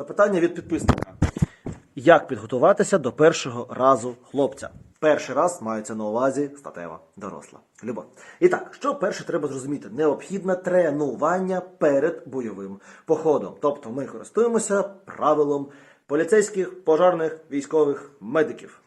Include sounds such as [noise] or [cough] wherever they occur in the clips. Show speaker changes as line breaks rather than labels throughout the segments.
Запитання від підписника. Як підготуватися до першого разу хлопця? Перший раз мається на увазі статева доросла любов. І так, що перше треба зрозуміти? Необхідне тренування перед бойовим походом. Тобто ми користуємося правилом поліцейських, пожарних, військових, медиків.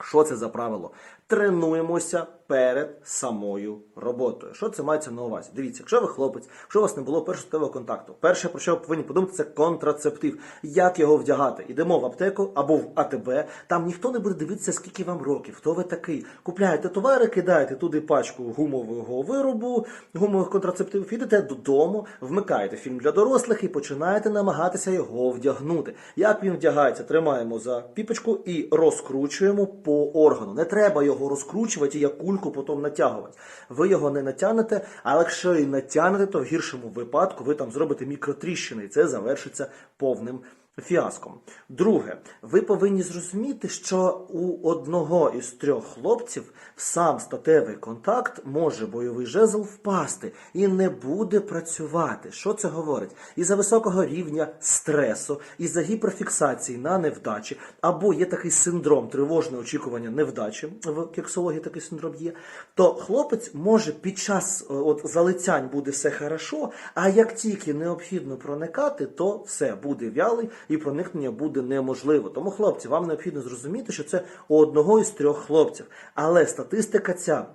Що це за правило? Тренуємося перед самою роботою. Що це мається на увазі? Дивіться, якщо ви хлопець, якщо у вас не було першого контакту, перше, про що ви повинні подумати, це контрацептив. Як його вдягати? Ідемо в аптеку або в АТБ. Там ніхто не буде дивитися, скільки вам років, хто ви такий. Купляєте товари, кидаєте туди пачку гумового виробу, гумових контрацептивів, ідете додому, вмикаєте фільм для дорослих і починаєте намагатися його вдягнути. Як він вдягається? Тримаємо за піпочку і розкручуємо по органу. Не треба його розкручувати як кульку потім натягувати. Ви його не натягнете, але якщо і натягнете, то в гіршому випадку ви там зробите мікротріщини, і це завершиться повним фіаском. Друге, ви повинні зрозуміти, що у одного із трьох хлопців в сам статевий контакт може бойовий жезл впасти і не буде працювати. Що це говорить? Із-за високого рівня стресу, із-за гіперфіксації на невдачі, або є такий синдром тривожне очікування невдачі, в кексології такий синдром є, то хлопець може під час е, от, залицянь буде все хорошо, а як тільки необхідно проникати, то все буде вялий і проникнення буде неможливо. Тому, хлопці, вам необхідно зрозуміти, що це у одного із трьох хлопців. Але статистика ця.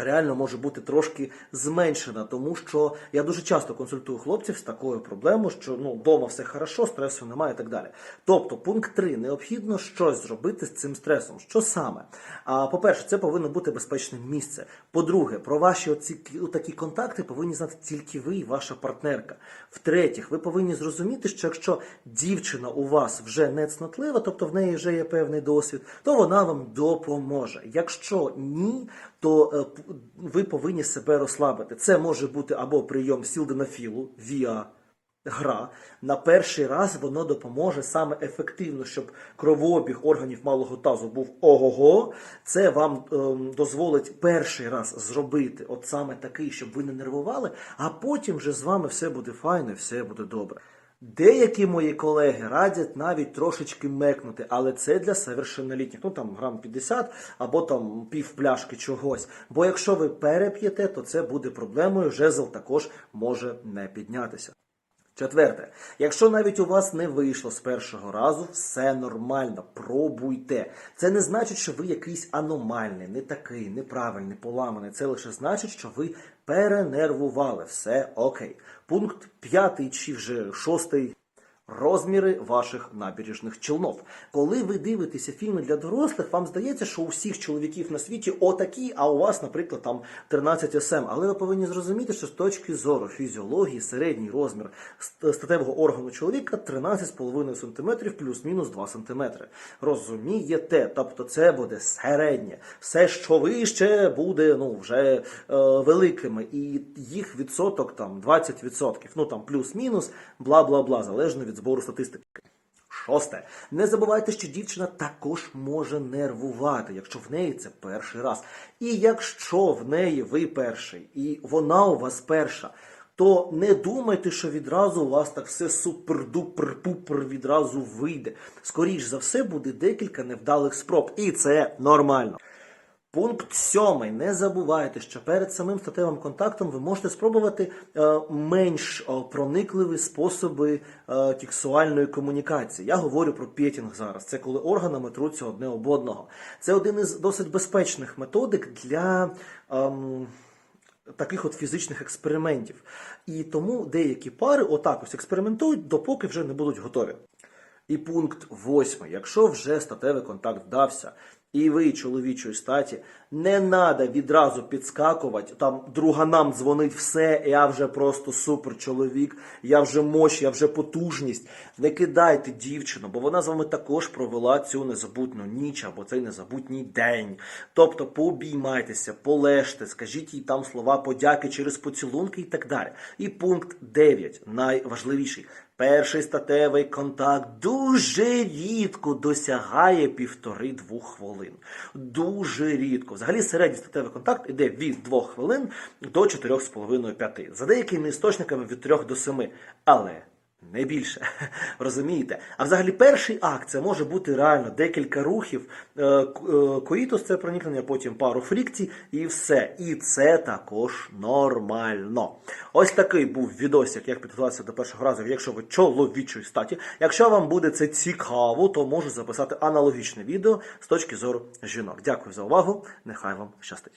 Реально може бути трошки зменшена, тому що я дуже часто консультую хлопців з такою проблемою, що ну вдома все хорошо, стресу немає і так далі. Тобто, пункт 3. необхідно щось зробити з цим стресом. Що саме? А по-перше, це повинно бути безпечне місце. По-друге, про ваші оці такі контакти повинні знати тільки ви і ваша партнерка. В-третіх, ви повинні зрозуміти, що якщо дівчина у вас вже не цнотлива, тобто в неї вже є певний досвід, то вона вам допоможе. Якщо ні, то е, ви повинні себе розслабити. Це може бути або прийом сілденафілу, віа. Гра на перший раз воно допоможе саме ефективно, щоб кровообіг органів малого тазу був ого-го. Це вам ем, дозволить перший раз зробити от саме такий, щоб ви не нервували, а потім вже з вами все буде файно, все буде добре. Деякі мої колеги радять навіть трошечки мекнути, але це для совершеннолітніх. Ну там грам 50 або там пів пляшки чогось. Бо якщо ви переп'єте, то це буде проблемою. Жезл також може не піднятися. Четверте, якщо навіть у вас не вийшло з першого разу, все нормально, пробуйте. Це не значить, що ви якийсь аномальний, не такий, неправильний, поламаний. Це лише значить, що ви перенервували. Все окей. Пункт п'ятий чи вже шостий. Розміри ваших набережних челнов. Коли ви дивитеся фільми для дорослих, вам здається, що у всіх чоловіків на світі отакі, а у вас, наприклад, там 13 см. Але ви повинні зрозуміти, що з точки зору фізіології середній розмір статевого органу чоловіка 13,5 см плюс-мінус 2 см. Розумієте? Тобто це буде середнє. Все, що вище, буде ну, вже е, великими. І їх відсоток там 20%. Ну там плюс-мінус, бла-бла-бла, залежно від збору статистики. Шосте. Не забувайте, що дівчина також може нервувати, якщо в неї це перший раз. І якщо в неї ви перший, і вона у вас перша, то не думайте, що відразу у вас так все супер-дупер-пупер відразу вийде. Скоріш за все буде декілька невдалих спроб, і це нормально. Пункт сьомий. Не забувайте, що перед самим статевим контактом ви можете спробувати е, менш е, проникливі способи е, тексуальної комунікації. Я говорю про пєтінг зараз. Це коли органами труться одне об одного. Це один із досить безпечних методик для. ем, Таких от фізичних експериментів. І тому деякі пари отак ось експериментують, допоки вже не будуть готові. І пункт восьмий. Якщо вже статевий контакт вдався, і ви чоловічої статі, не треба відразу підскакувати, там друганам дзвонить все, я вже просто супер чоловік, я вже мощ, я вже потужність. Не кидайте дівчину, бо вона з вами також провела цю незабутню ніч або цей незабутній день. Тобто пообіймайтеся, полежте, скажіть їй там слова подяки через поцілунки і так далі. І пункт 9, найважливіший. Перший статевий контакт дуже рідко досягає півтори-двох хвилин. Дуже рідко. Взагалі середній статевий контакт іде від 2 хвилин до 4,5-5. За деякими істочниками від 3 до 7. Але Не більше, [laughs] розумієте? А взагалі перший акт це може бути реально декілька рухів. Е, е, Коїтус це проникнення, потім пару фрікцій і все. І це також нормально. Ось такий був відосик, як підготуватися до першого разу, якщо ви чоловічої статі. Якщо вам буде це цікаво, то можу записати аналогічне відео з точки зору жінок. Дякую за увагу. Нехай вам щастить.